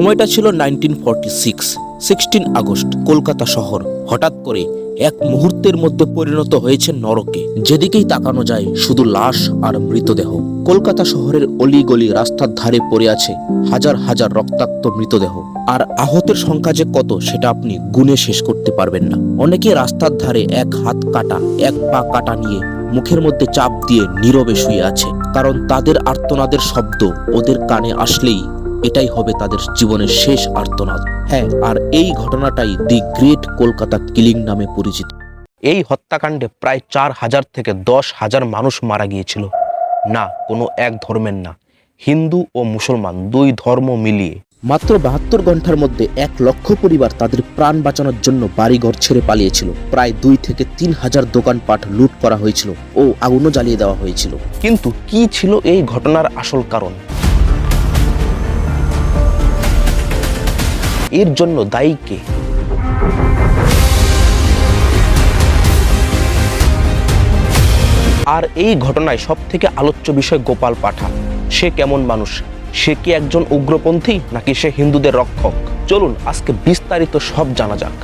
সময়টা ছিল nineteen forty six, sixteen August, Kolkata শহর। হঠাৎ করে এক মুহূর্তের মধ্যে পরিণত হয়েছে নরকে, যেদিকেই তাকানো যায় শুধু লাশ আর মৃতদেহ। কলকাতা শহরের অলিগলি রাস্তার ধারে পড়ে আছে হাজার হাজার রক্তাক্ত মৃতদেহ। আর আহতের সংখ্যা যে কত, সেটা আপনি গুণে শেষ করতে পারবেন না। অনেকে রাস্তার ধারে এক হাত কাটা, এক পা কাটা নিয়ে মুখের মধ্যে চাপ দিয়ে নীরবে শুয়ে আছে। কারণ তাদের আর্তনাদের শব্দ ওদের কানে আসলেই এটাই হবে তাদের জীবনের শেষ আর্তনাদ। হ্যাঁ। আর এই ঘটনাটাই দি গ্রেট কলকাতা কিলিং নামে পরিচিত। এই হত্যাকাণ্ডে প্রায় চার হাজার থেকে দশ হাজার মানুষ মারা গিয়েছিল। না কোনো এক ধর্মের না। হিন্দু ও মুসলমান দুই ধর্ম মিলিয়ে। মাত্র বাহাত্তর ঘণ্টার মধ্যে এক লক্ষ পরিবার তাদের প্রাণ বাঁচানোর জন্য বাড়িঘর ছেড়ে পালিয়েছিল। প্রায় দুই থেকে তিন হাজার দোকানপাট লুট করা হয়েছিল ও আগুনও জ্বালিয়ে দেওয়া হয়েছিল। কিন্তু কি ছিল এই ঘটনার আসল কারণ? এর জন্য দায়ী কে? আর এই ঘটনায় সব থেকে আলোচ্য বিষয় গোপাল পাঠা। সে কেমন মানুষ? সে কি একজন উগ্রপন্থী নাকি সে হিন্দুদের রক্ষক? চলুন আজকে বিস্তারিত সব জানা যাক।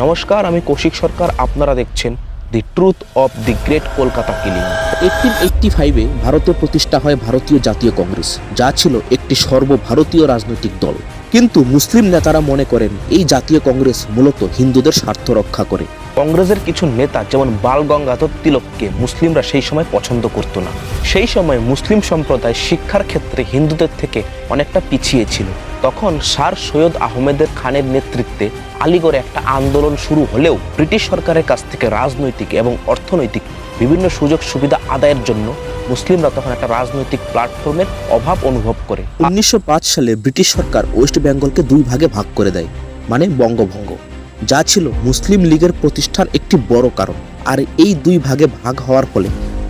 নমস্কার, আমি কৌশিক সরকার, আপনারা দেখছেন the truth of the great Kolkata killing eighteen eighty ফাইভে ভারতে প্রতিষ্ঠা হয় ভারতীয় জাতীয় কংগ্রেস যা ছিল একটি সর্বভারতীয় রাজনৈতিক দল। কিন্তু মুসলিম নেতারা মনে করেন এই জাতীয় কংগ্রেস মূলত হিন্দুদের স্বার্থ রক্ষা করে। কংগ্রেসের কিছু নেতা যেমন বাল গঙ্গাধর তিলককে মুসলিমরা সেই সময় পছন্দ করতো না। সেই সময় মুসলিম সম্প্রদায় শিক্ষার ক্ষেত্রে হিন্দুদের থেকে অনেকটা পিছিয়ে ছিল। তখন স্যার সৈয়দ আহমেদের খানের নেতৃত্বে আলিগড়ে একটা আন্দোলন শুরু হলেও ব্রিটিশ সরকারের কাছ থেকে রাজনৈতিক এবং অর্থনৈতিক বিভিন্ন সুযোগ সুবিধা আদায়ের জন্য মুসলিমরা তখন একটা রাজনৈতিক প্ল্যাটফর্মের অভাব অনুভব করে। উনিশশো পাঁচ সালে ব্রিটিশ সরকার ওয়েস্ট বেঙ্গলকে দুই ভাগে ভাগ করে দেয় মানে বঙ্গভঙ্গ। যা ছিল মুসলিম লীগের প্রতিষ্ঠার একটি বড় কারণ, আর এই দুই ভাগে ভাগ হওয়ার ফলে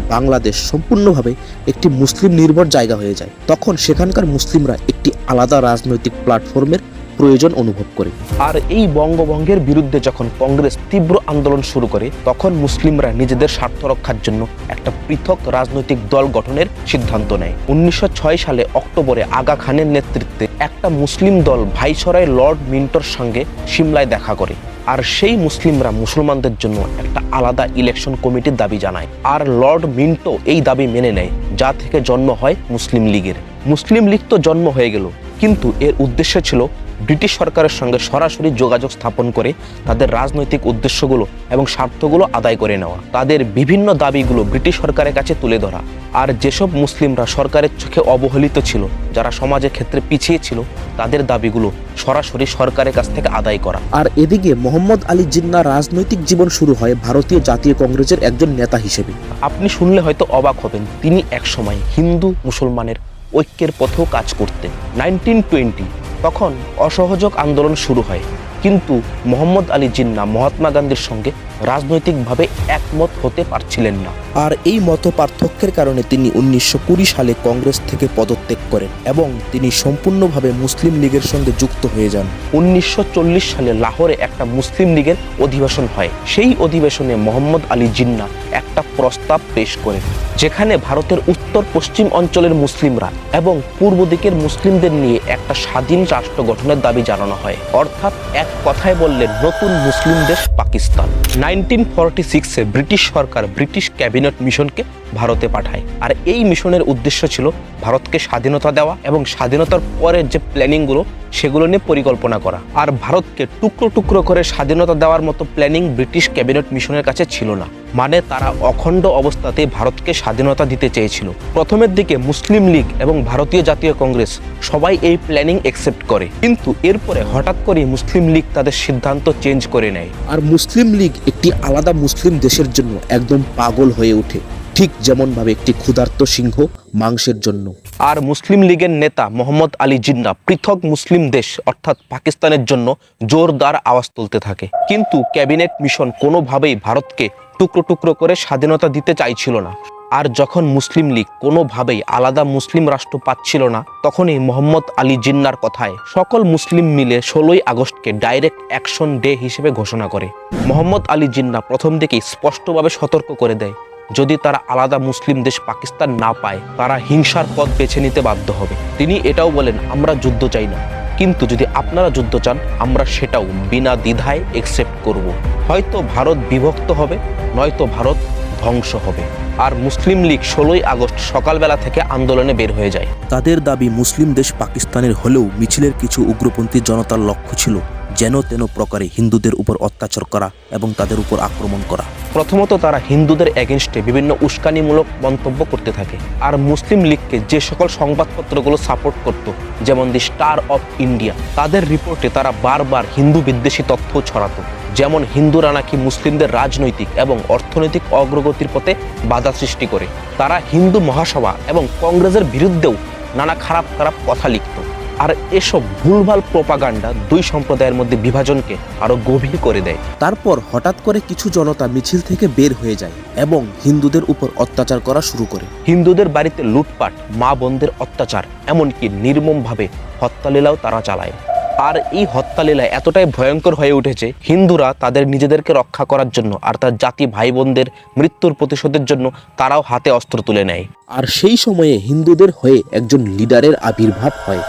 বাংলাদেশ সম্পূর্ণভাবে একটি মুসলিম নির্ভর জায়গা হয়ে যায়। তখন সেখানকার মুসলিমরা একটি আলাদা রাজনৈতিক প্ল্যাটফর্মের প্রয়োজন অনুভব করে। আর এই বঙ্গভঙ্গের বিরুদ্ধে যখন কংগ্রেস তীব্র আন্দোলন শুরু করে, তখন মুসলিমরা নিজেদের স্বার্থ রক্ষার জন্য একটা পৃথক রাজনৈতিক দল গঠনের সিদ্ধান্ত নেয়। উনিশশো ছয় সালে অক্টোবরে আগা খানের নেতৃত্বে একটা মুসলিম দল ভাইসরায় লর্ড মিন্টোর সঙ্গে সিমলায় দেখা করে। আর সেই মুসলিমরা মুসলমানদের জন্য একটা আলাদা ইলেকশন কমিটির দাবি জানায়। আর লর্ড মিন্টো এই দাবি মেনে নেয়, যা থেকে জন্ম হয় মুসলিম লীগের। মুসলিম লীগ তো জন্ম হয়ে গেল, কিন্তু এর উদ্দেশ্য ছিল ব্রিটিশ সরকারের সঙ্গে সরাসরি যোগাযোগ স্থাপন করে তাদের রাজনৈতিক উদ্দেশ্যগুলো এবং স্বার্থগুলো আদায় করে নেওয়া। তাদের বিভিন্ন দাবিগুলো ব্রিটিশ সরকারের কাছে তুলে ধরা। আর যেসব মুসলিমরা সরকারের চোখে অবহেলিত ছিল যারা সমাজের ক্ষেত্রে পিছিয়ে ছিল তাদের দাবিগুলো সরাসরি সরকারের কাছ থেকে আদায় করা। আর এদিকে মোহাম্মদ আলী জিন্না রাজনৈতিক জীবন শুরু হয় ভারতীয় জাতীয় কংগ্রেসের একজন নেতা হিসেবে। আপনি শুনলে হয়তো অবাক হবেন তিনি একসময় হিন্দু মুসলমানের ঐক্যের পথেও কাজ করতে নাইনটিন টোয়েন্টি, তখন অসহযোগ আন্দোলন শুরু হয়। কিন্তু মোহাম্মদ আলী জিন্না, মহাত্মা গান্ধীর সঙ্গে রাজনৈতিকভাবে একমত হতে পারছিলেন না। আর এই মত পার্থক্যের কারণে তিনি উনিশশো কুড়ি সালে কংগ্রেস থেকে পদত্যাগ করেন এবং তিনি সম্পূর্ণভাবে মুসলিম লীগের সঙ্গে যুক্ত হয়ে যান। উনিশশো চল্লিশ সালে লাহোরে একটা মুসলিম লীগের অধিবেশন হয়। সেই অধিবেশনে মোহাম্মদ আলী জিন্না একটা প্রস্তাব পেশ করেন যেখানে ভারতের উত্তর পশ্চিম অঞ্চলের মুসলিমরা এবং পূর্ব দিকের মুসলিমদের নিয়ে একটা স্বাধীন রাষ্ট্র গঠনের দাবি জানানো হয়। অর্থাৎ এক কথায় বললেন নতুন মুসলিম দেশ পাকিস্তান। নাইনটিন ফর্টি সিক্সে ব্রিটিশ সরকার ব্রিটিশ ক্যাবিনেট মিশনকে ভারতে পাঠায়। আর এই মিশনের উদ্দেশ্য ছিল ভারতকে স্বাধীনতা দেওয়া এবং স্বাধীনতার পরের যে প্ল্যানিংগুলো সেগুলো নিয়ে পরিকল্পনা করা। আর ভারতকে টুকরো টুকরো করে স্বাধীনতা দেওয়ার মতো প্ল্যানিং ব্রিটিশ ক্যাবিনেট মিশনের কাছে ছিল না। মানে তারা অখণ্ড অবস্থাতে ভারতকে স্বাধীনতা দিতে চেয়েছিল। প্রথমের দিকে মুসলিম লীগ এবং ভারতীয় জাতীয় কংগ্রেস সবাই এই প্ল্যানিং একসেপ্ট করে। কিন্তু এরপরে হঠাৎ করে মুসলিম লীগ তাদের সিদ্ধান্ত চেঞ্জ করে নেয়। আর মুসলিম লীগ একটি আলাদা মুসলিম দেশের জন্য একদম পাগল হয়ে ওঠে। ঠিক যেমনভাবে একটি ক্ষুধার্ত সিংহ মাংসের জন্য। আর মুসলিম লীগের নেতা মোহাম্মদ আলী জিন্না পৃথক মুসলিম দেশ, অর্থাৎ পাকিস্তানের জন্য জোরদার আওয়াজ তুলতে থাকে। কিন্তু ক্যাবিনেট মিশন কোনোভাবেই ভারতকে টুকরো টুকরো করে স্বাধীনতা দিতে চাইছিল না। আর যখন মুসলিম লীগ কোনোভাবেই আলাদা মুসলিম রাষ্ট্র পাচ্ছিল না, তখনই মোহাম্মদ আলী জিন্নার কথায় সকল মুসলিম মিলে ষোলোই আগস্টকে ডাইরেক্ট অ্যাকশন ডে হিসেবে ঘোষণা করে। মোহাম্মদ আলী জিন্না প্রথম থেকেই স্পষ্টভাবে সতর্ক করে দেয় যদি তারা আলাদা মুসলিম দেশ পাকিস্তান না পায়, তারা হিংসার পথ বেছে নিতে বাধ্য হবে। তিনি এটাও বলেন, আমরা যুদ্ধ চাই না। কিন্তু যদি আপনারা যুদ্ধ চান, আমরা সেটাও বিনা দ্বিধায় একসেপ্ট করব। হয়তো ভারত বিভক্ত হবে, নয়তো ভারত ধ্বংস হবে। আর মুসলিম লীগ ষোলোই আগস্ট সকালবেলা থেকে আন্দোলনে বের হয়ে যায়। তাদের দাবি, মুসলিম দেশ পাকিস্তানের হলেও মিছিলের কিছু উগ্রপন্থী জনতার লক্ষ্য ছিল। যেন তেন প্রকারে হিন্দুদের উপর অত্যাচার করা এবং তাদের উপর আক্রমণ করা। প্রথমত তারা হিন্দুদের এগেনস্টে বিভিন্ন উস্কানিমূলক মন্তব্য করতে থাকে। আর মুসলিম লীগকে যে সকল সংবাদপত্রগুলো সাপোর্ট করত, যেমন দি স্টার অফ ইন্ডিয়া, তাদের রিপোর্টে তারা বারবার হিন্দু বিদ্বেষী তথ্য ছড়াতো। যেমন হিন্দুরা নাকি মুসলিমদের রাজনৈতিক এবং অর্থনৈতিক অগ্রগতির পথে বাধা সৃষ্টি করে। তারা হিন্দু মহাসভা এবং কংগ্রেসের বিরুদ্ধেও নানা খারাপ খারাপ কথা লিখত। আর এসব ভুলভাল প্রোপাগান্ডা দুই সম্প্রদায়ের মধ্যে বিভাজনকে আরও গভীর করে দেয়। তারপর হঠাৎ করে কিছু জনতা মিছিল থেকে বের হয়ে যায় এবং হিন্দুদের উপর অত্যাচার করা শুরু করে। হিন্দুদের বাড়িতে লুটপাট মা বোনদের অত্যাচার এমনকি নির্মমভাবে হত্যালীলাও তারা চালায়। আর এই হত্যালীলা এতটাই ভয়ঙ্কর হয়ে উঠেছে হিন্দুরা তাদের নিজেদেরকে রক্ষা করার জন্য আর তার জাতি ভাই বোনদের মৃত্যুর প্রতিশোধের জন্য তারাও হাতে অস্ত্র তুলে নেয়। আর সেই সময়ে হিন্দুদের হয়ে একজন লিডারের আবির্ভাব হয়।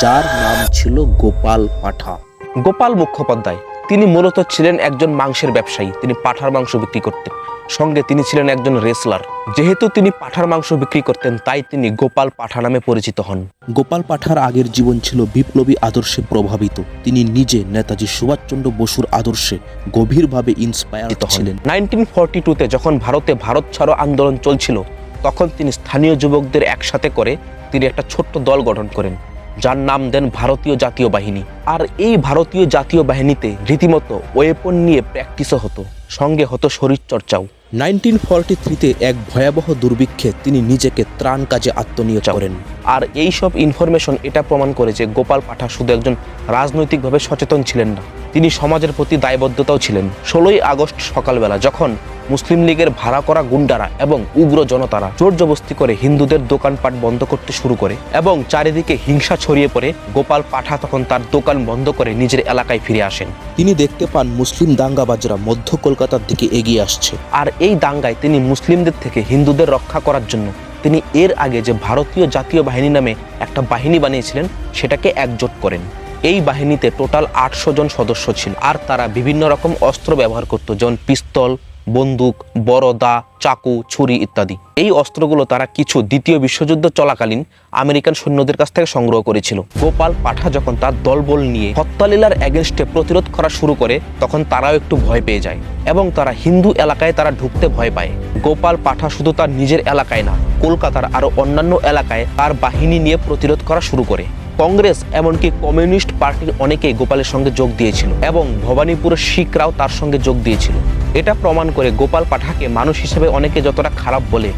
যার নাম ছিল গোপাল পাঠা। গোপাল মুখোপাধ্যায়। তিনি মূলত ছিলেন একজন মাংসের ব্যবসায়ী। তিনি পাঠার মাংস বিক্রি করতেন। সঙ্গে তিনি ছিলেন একজন রেসলার। যেহেতু তিনি পাঠার মাংস বিক্রি করতেন তাই তিনি গোপাল পাঠা নামে পরিচিত হন। গোপাল পাঠার আগের জীবন ছিল বিপ্লবী আদর্শে প্রভাবিত। তিনি নিজে নেতাজি সুভাষচন্দ্র বসুর আদর্শে গভীরভাবে ইন্সপায়ার ছিলেন। নাইনটিন ফর্টি টুতে যখন ভারতে ভারত ছাড়ো আন্দোলন চলছিল তখন তিনি স্থানীয় যুবকদের একসাথে করে তিনি একটা ছোট্ট দল গঠন করেন। যার নাম দেন ভারতীয় জাতীয় বাহিনী। আর এই ভারতীয় জাতীয় বাহিনীতে রীতিমতো ওয়েপন নিয়ে প্র্যাকটিসও হতো সঙ্গে হতো শরীরচর্চাও। নাইনটিন ফর্টি থ্রিতে এক ভয়াবহ দুর্ভিক্ষে তিনি নিজেকে ত্রাণ কাজে আত্মনিয়োগ করেন। আর এই সব ইনফরমেশন এটা প্রমাণ করে যে গোপাল পাঠা শুধু একজন রাজনৈতিকভাবে সচেতন ছিলেন না। তিনি সমাজের প্রতি দায়বদ্ধতাও ছিলেন। ষোলোই আগস্ট সকালবেলা যখন মুসলিম লীগের ভাড়া করা গুন্ডারা এবং উগ্র জনতারা জোর জবস্তি করে হিন্দুদের দোকানপাট বন্ধ করতে শুরু করে এবং চারিদিকে হিংসা ছড়িয়ে পড়ে গোপাল পাঠা তখন তার দোকান বন্ধ করে নিজের এলাকায় ফিরে আসেন। তিনি দেখতে পান মুসলিম দাঙ্গাবাজরা মধ্য কলকাতার দিকে এগিয়ে আসছে। আর এই দাঙ্গায় তিনি মুসলিমদের থেকে হিন্দুদের রক্ষা করার জন্য তিনি এর আগে যে ভারতীয় জাতীয় বাহিনী নামে একটা বাহিনী বানিয়েছিলেন সেটাকে একজোট করেন। এই বাহিনীতে টোটাল আটশো জন সদস্য ছিল আর তারা বিভিন্ন রকম অস্ত্র ব্যবহার করত যেমন পিস্তল বন্দুক বড় দা চাকু, ছুরি ইত্যাদি। এই অস্ত্রগুলো তারা কিছু দ্বিতীয় বিশ্বযুদ্ধ চলাকালীন আমেরিকান সৈন্যদের কাছ থেকে সংগ্রহ করেছিল। গোপাল পাঠা যখন তার দলবল নিয়ে হত্যালীলার এগেনস্টে প্রতিরোধ করা শুরু করে, তখন তারাও একটু ভয় পেয়ে যায় এবং তারা হিন্দু এলাকায় তারা ঢুকতে ভয় পায়। গোপাল পাঠা শুধু তার নিজের এলাকায় না, কলকাতার আরও অন্যান্য এলাকায় তার বাহিনী নিয়ে প্রতিরোধ করা শুরু করে। কংগ্রেস এমনকি কমিউনিস্ট পার্টির অনেকে গোপালের সঙ্গে যোগ দিয়েছিল এবং ভবানীপুরের শিখরাও তার সঙ্গে যোগ দিয়েছিল। এটা প্রমাণ করে গোপাল পাঠাকে মানুষ হিসেবে অনেকে যতটা খারাপ বলে,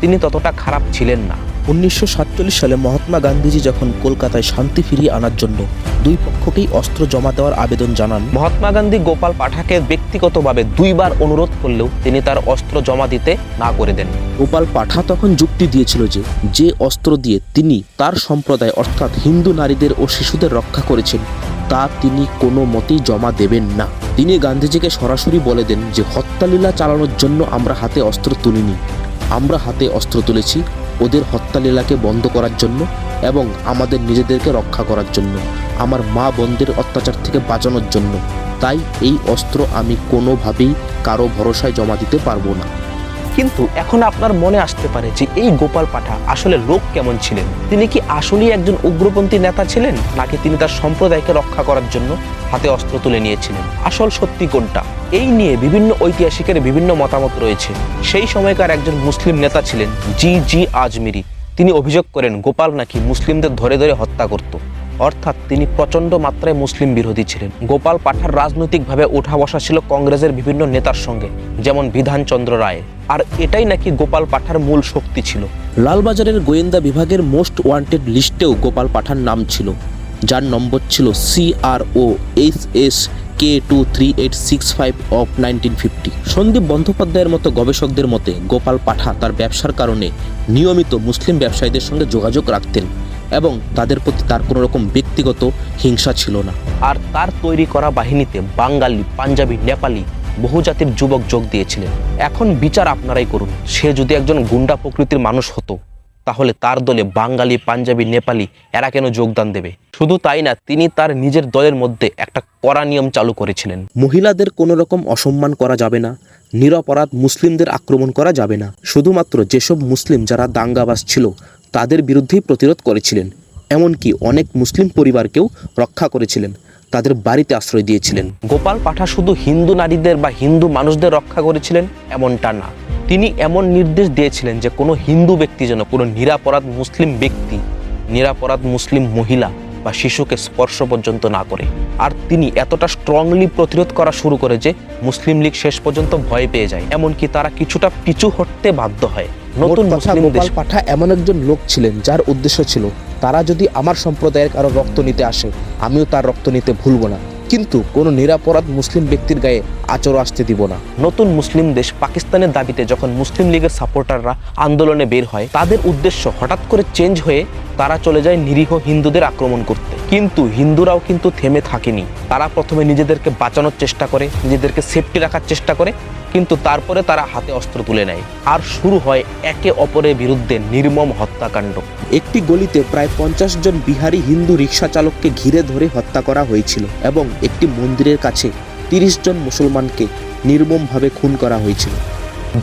তিনি ততটা খারাপ ছিলেন না। উনিশশো সাতচল্লিশ সালে মহাত্মা গান্ধীজি যখন কলকাতায় শান্তি ফিরিয়ে আনার জন্য দুই পক্ষকেই অস্ত্র জমা দেওয়ার আবেদন জানান মহাত্মা গান্ধী গোপাল পাঠাকে ব্যক্তিগতভাবে দুইবার অনুরোধ করলেও তিনি তার অস্ত্র জমা দিতে না করে দেন। গোপাল পাঠা তখন যুক্তি দিয়েছিল যে যে অস্ত্র দিয়ে তিনি তার সম্প্রদায় অর্থাৎ হিন্দু নারীদের ও শিশুদের রক্ষা করেছেন তা তিনি কোনো মতেই জমা দেবেন না। তিনি গান্ধীজিকে সরাসরি বলে দেন যে হত্যালীলা চালানোর জন্য আমরা হাতে অস্ত্র তুলিনি। আমরা হাতে অস্ত্র তুলেছি ওদের হত্যালীলাকে বন্ধ করার জন্য এবং আমাদের নিজেদেরকে রক্ষা করার জন্য, আমার মা বোনদের অত্যাচার থেকে বাঁচানোর জন্য। তাই এই অস্ত্র আমি কোনোভাবেই কারও ভরসায় জমা দিতে পারব না। কিন্তু এখন আপনার মনে আসতে পারে যে এই গোপাল পাঠা আসলে লোক কেমন ছিলেন? তিনি কি আসলেই একজন উগ্রপন্থী নেতা ছিলেন, নাকি তিনি তার সম্প্রদায়কে রক্ষা করার জন্য হাতে অস্ত্র তুলে নিয়েছিলেন? আসল সত্যি কোনটা? এই নিয়ে বিভিন্ন ঐতিহাসিকের বিভিন্ন মতামত রয়েছে। সেই সময়কার একজন মুসলিম নেতা ছিলেন জি জি আজমিরি। তিনি অভিযোগ করেন, গোপাল নাকি মুসলিমদের ধরে ধরে হত্যা করত। অর্থাৎ তিনি প্রচণ্ড মাত্রায় মুসলিম বিরোধী ছিলেন। গোপাল পাঠার রাজনৈতিকভাবে ওঠা বসা ছিল কংগ্রেসের বিভিন্ন নেতার সঙ্গে, যেমন বিধানচন্দ্র রায় আর এটাই নাকি গোপাল পাঠার মূল শক্তি ছিল। লালবাজারের গোয়েন্দা বিভাগের মোস্ট ওয়ান্টেড লিস্টেও গোপাল পাঠার নাম ছিল। যার নম্বর ছিল CRO H S K two three eight six five of nineteen fifty Sandip বন্দ্যোপাধ্যায়ের মতো গবেষকদের মতে, গোপাল পাঠা তার ব্যবসার কারণে নিয়মিত মুসলিম ব্যবসায়ীদের সঙ্গে যোগাযোগ রাখতেন এবং তাদের প্রতি তার কোনো রকম ব্যক্তিগত হিংসা ছিল না। আর তার তৈরি করা বাহিনীতে বাঙালি, পাঞ্জাবি, নেপালি বহু জাতির যুবক যোগ দিয়েছিলেন। এখন বিচার আপনারাই করুন। সে যদি একজন গুন্ডা প্রকৃতির মানুষ হতো তাহলে তার দলে বাঙালি পাঞ্জাবি নেপালি এরা কেন যোগদান দেবে? শুধু তাই না তিনি তার নিজের দলের মধ্যে একটা কড়া নিয়ম চালু করেছিলেন। মহিলাদের কোনো রকম অসম্মান করা যাবে না নিরপরাধ মুসলিমদের আক্রমণ করা যাবে না। শুধুমাত্র যেসব মুসলিম যারা দাঙ্গাবাজ ছিল তাদের বিরুদ্ধেই প্রতিরোধ করেছিলেন। এমনকি অনেক মুসলিম পরিবারকেও রক্ষা করেছিলেন তাদের বাড়িতে আশ্রয় দিয়েছিলেন। গোপাল পাঠা শুধু হিন্দু নারীদের বা হিন্দু মানুষদের রক্ষা করেছিলেন এমনটা না। তিনি এমন নির্দেশ দিয়েছিলেন যে কোনো হিন্দু ব্যক্তি যেন কোনো নিরাপরাধ মুসলিম ব্যক্তি নিরাপরাধ মুসলিম মহিলা বা শিশুকে স্পর্শ পর্যন্ত না করে। আর তিনি এতটা স্ট্রংলি প্রতিরোধ করা শুরু করে যে মুসলিম লীগ শেষ পর্যন্ত ভয় পেয়ে যায়। এমনকি তারা কিছুটা পিছু হটতে বাধ্য হয়। নতুন মুসলিম দেশ পাঠা এমন একজন লোক ছিলেন যার উদ্দেশ্য ছিল তারা যদি আমার সম্প্রদায়ের কারও রক্ত নিতে আসে আমিও তার রক্ত নিতে ভুলবো না। কিন্তু কোনো নিরাপরাধ মুসলিম ব্যক্তির গায়ে আচর আসতে দিব না। নতুন মুসলিম দেশ পাকিস্তানের দাবিতে যখন মুসলিম লীগের সাপোর্টাররা আন্দোলনে বের হয়, তাদের উদ্দেশ্য হঠাৎ করে চেঞ্জ হয়ে তারা চলে যায় নিরীহ হিন্দুদের আক্রমণ করতে। কিন্তু হিন্দুরাও কিন্তু থেমে থাকেনি। তারা প্রথমে নিজেদেরকে বাঁচানোর চেষ্টা করে, নিজেদেরকে সেফটি রাখার চেষ্টা করে, কিন্তু তারপরে তারা হাতে অস্ত্র তুলে নেয়। আর শুরু হয় একে অপরের বিরুদ্ধে নির্মম হত্যাকাণ্ড। একটি গলিতে প্রায় পঞ্চাশ জন বিহারি হিন্দু রিক্সা চালককে ঘিরে ধরে হত্যা করা হয়েছিল এবং একটি মন্দিরের কাছে তিরিশ জন মুসলমানকে নির্মমভাবে খুন করা হয়েছিল।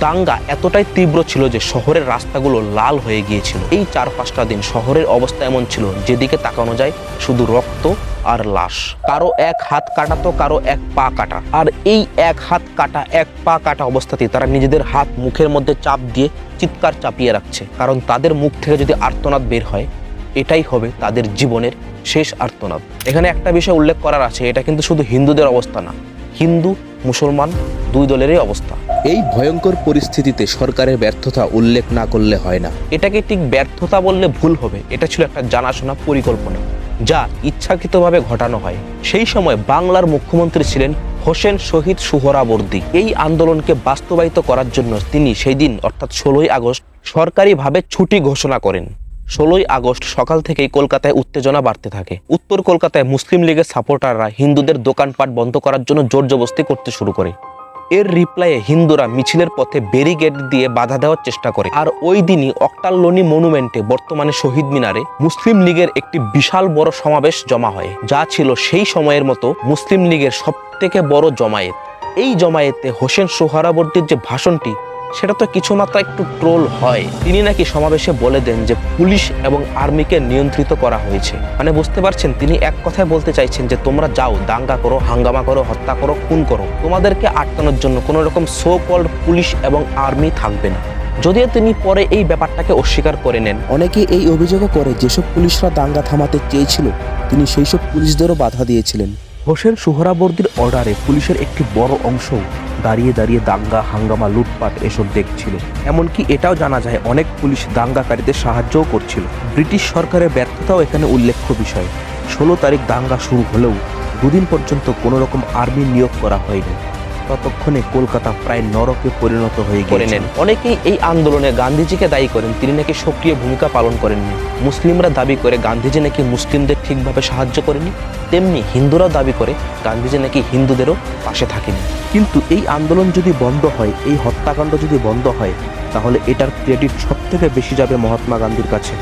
দাঙ্গা এতটাই তীব্র ছিল যে শহরের রাস্তাগুলো লাল হয়ে গিয়েছিল। এই চার পাঁচটা দিন শহরের অবস্থা এমন ছিল, যেদিকে তাকানো যায় শুধু রক্ত আর লাশ। কারও এক হাত কাটা তো কারও এক পা কাটা। আর এই এক হাত কাটা, এক পা কাটা অবস্থাতেই তারা নিজেদের হাত মুখের মধ্যে চাপ দিয়ে চিৎকার চাপিয়ে রাখছে। কারণ তাদের মুখ থেকে যদি আর্তনাদ বের হয়, এটাই হবে তাদের জীবনের শেষ আর্তনাদ। এখানে একটা বিষয় উল্লেখ করার আছে, এটা কিন্তু শুধু হিন্দুদের অবস্থা না হিন্দু মুসলমান দুই দলেরই অবস্থা। এই ভয়ঙ্কর পরিস্থিতিতে সরকারের ব্যর্থতা উল্লেখ না করলে হয় না। এটাকে ঠিক ব্যর্থতা বললে ভুল হবে এটা ছিল একটা জানাশোনা পরিকল্পনা যা ইচ্ছাকৃতভাবে ঘটানো হয়। সেই সময় বাংলার মুখ্যমন্ত্রী ছিলেন হোসেন শহীদ সুহরাবর্দী এই আন্দোলনকে বাস্তবায়িত করার জন্য তিনি সেই দিন অর্থাৎ ষোলোই আগস্ট সরকারিভাবে ছুটি ঘোষণা করেন। ষোলোই আগস্ট সকাল থেকেই কলকাতায় উত্তেজনা বাড়তে থাকে। উত্তর কলকাতায় মুসলিম লীগের সাপোর্টাররা হিন্দুদের দোকানপাট বন্ধ করার জন্য জোর জবস্তি করতে শুরু করে। এর রিপ্লাইয়ে হিন্দুরা মিছিলের পথে ব্যারিগেড দিয়ে বাধা দেওয়ার চেষ্টা করে। আর ওই দিনই অক্টাল্লোনি মনুমেন্টে বর্তমানে শহীদ মিনারে মুসলিম লীগের একটি বিশাল বড় সমাবেশ জমা হয়, যা ছিল সেই সময়ের মতো মুসলিম লীগের সবথেকে বড় জমায়েত। এই জমায়েতে হোসেন সোহরাবর্তীর যে ভাষণটি সেটা তো কিছু মাত্রা একটু ট্রোল হয়। তিনি নাকি সমাবেশে বলে দেন যে পুলিশ এবং আর্মিকে নিয়ন্ত্রিত করা হয়েছে। মানে বুঝতে পারছেন, তিনি এক কথায় বলতে চাইছেন যে তোমরা যাও, দাঙ্গা করো, হাঙ্গামা করো, হত্যা করো, খুন করো। তোমাদেরকে আটকানোর জন্য কোনো রকম সো কল্ড পুলিশ এবং আর্মি থাকবে না। যদিও তিনি পরে এই ব্যাপারটাকে অস্বীকার করে নেন। অনেকে এই অভিযোগও করে, যেসব পুলিশরা দাঙ্গা থামাতে চেয়েছিল, তিনি সেই সব পুলিশদেরও বাধা দিয়েছিলেন। হোসেন সোহরাবর্দির অর্ডারে পুলিশের একটি বড় অংশ দাঁড়িয়ে দাঁড়িয়ে দাঙ্গা, হাঙ্গামা, লুটপাট এসব দেখছিল। এমনকি এটাও জানা যায় অনেক পুলিশ দাঙ্গাকারীদের সাহায্যও করছিল। ব্রিটিশ সরকারের ব্যর্থতাও এখানে উল্লেখ্য বিষয়। ষোলো তারিখ দাঙ্গা শুরু হলেও দুদিন পর্যন্ত কোনো রকম আর্মি নিয়োগ করা হয়নি। ততক্ষণে কলকাতা প্রায় নরকে পরিণত হয়ে করে নেন। অনেকেই এই আন্দোলনে গান্ধীজিকে দায়ী করেন। তিনি নাকি সক্রিয় ভূমিকা পালন করেননি। মুসলিমরা দাবি করে গান্ধীজি নাকি মুসলিমদের ঠিকভাবে সাহায্য করেনি। তেমনি হিন্দুরা দাবি করে গান্ধীজি নাকি হিন্দুদেরও পাশে থাকেনি। কিন্তু এই আন্দোলন যদি বন্ধ হয় এই হত্যাকাণ্ড যদি বন্ধ হয় তাহলে এটার ক্রেডিট সব থেকে বেশি যাবে মহাত্মা গান্ধীর কাছে।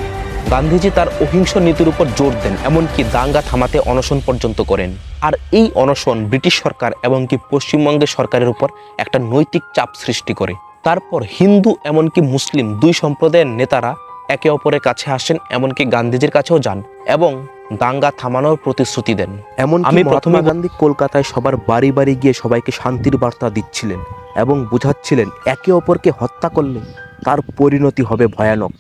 গান্ধীজি তার অহিংস নীতির উপর জোর দেন এমনকি দাঙ্গা থামাতে অনশন পর্যন্ত করেন। আর এই অনশন ব্রিটিশ সরকার এবং কি পশ্চিমবঙ্গের সরকারের উপর একটা নৈতিক চাপ সৃষ্টি করে। তারপর হিন্দু এমনকি মুসলিম দুই সম্প্রদায়ের নেতারা একে অপরের কাছে আসেন এমনকি গান্ধীজির কাছেও যান এবং দাঙ্গা থামানোর প্রতিশ্রুতি দেন। এমন আমি প্রথমে গান্ধী কলকাতায় সবার বাড়ি বাড়ি গিয়ে সবাইকে শান্তির বার্তা দিচ্ছিলেন এবং বুঝাচ্ছিলেন একে অপরকে হত্যা করলে তার পরিণতি হবে ভয়ানক।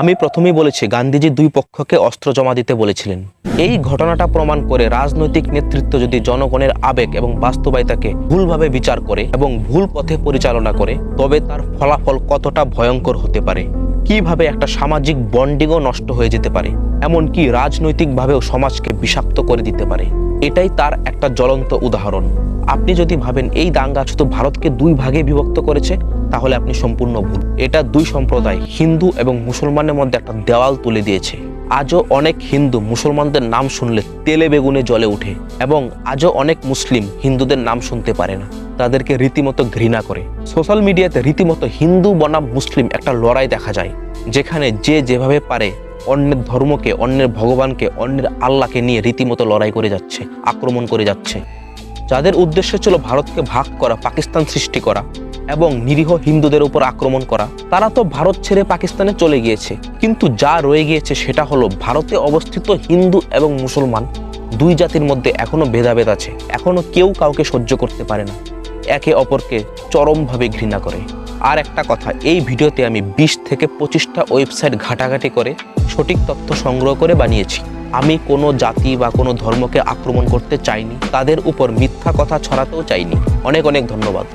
আমি প্রথমেই বলেছি, গান্ধীজি দুই পক্ষকে অস্ত্র জমা দিতে বলেছিলেন। এই ঘটনাটা প্রমাণ করে রাজনৈতিক নেতৃত্ব যদি জনগণের আবেগ এবং বাস্তবায়িতাকে ভুলভাবে বিচার করে এবং ভুল পথে পরিচালনা করে, তবে তার ফলাফল কতটা ভয়ঙ্কর হতে পারে? কীভাবে একটা সামাজিক বন্ডিংও নষ্ট হয়ে যেতে পারে? এমনকি রাজনৈতিকভাবেও সমাজকে বিষাক্ত করে দিতে পারে? এটাই তার একটা জ্বলন্ত উদাহরণ। আপনি যদি ভাবেন এই দাঙ্গা শুধু ভারতকে দুই ভাগে বিভক্ত করেছে, তাহলে আপনি সম্পূর্ণ ভুল। এটা দুই সম্প্রদায়, হিন্দু এবং মুসলমানের মধ্যে একটা দেওয়াল তুলে দিয়েছে। আজও অনেক হিন্দু মুসলমানদের নাম শুনলে তেলে বেগুনে জ্বলে ওঠে এবং আজও অনেক মুসলিম হিন্দুদের নাম শুনতে পারে না। তাদেরকে রীতিমতো ঘৃণা করে। সোশ্যাল মিডিয়াতে রীতিমতো হিন্দু বনাম মুসলিম একটা লড়াই দেখা যায়, যেখানে যে যেভাবে পারে অন্যের ধর্মকে, অন্যের ভগবানকে, অন্যের আল্লাহকে নিয়ে রীতিমতো লড়াই করে যাচ্ছে, আক্রমণ করে যাচ্ছে। যাদের উদ্দেশ্য ছিল ভারতকে ভাগ করা, পাকিস্তান সৃষ্টি করা এবং নিরীহ হিন্দুদের উপর আক্রমণ করা, তারা তো ভারত ছেড়ে পাকিস্তানে চলে গিয়েছে। কিন্তু যা রয়ে গিয়েছে সেটা হলো ভারতে অবস্থিত হিন্দু এবং মুসলমান দুই জাতির মধ্যে এখনও ভেদাভেদ আছে। এখনও কেউ কাউকে সহ্য করতে পারে না। একে অপরকে চরমভাবে ঘৃণা করে। আর একটা কথা, এই ভিডিওতে আমি বিশ থেকে পঁচিশটা ওয়েবসাইট ঘাটাঘাটি করে সঠিক তথ্য সংগ্রহ করে বানিয়েছি। আমি কোনো জাতি বা কোনো ধর্মকে আক্রমণ করতে চাইনি, তাদের উপর মিথ্যা কথা ছড়াতেও চাইনি। অনেক অনেক ধন্যবাদ।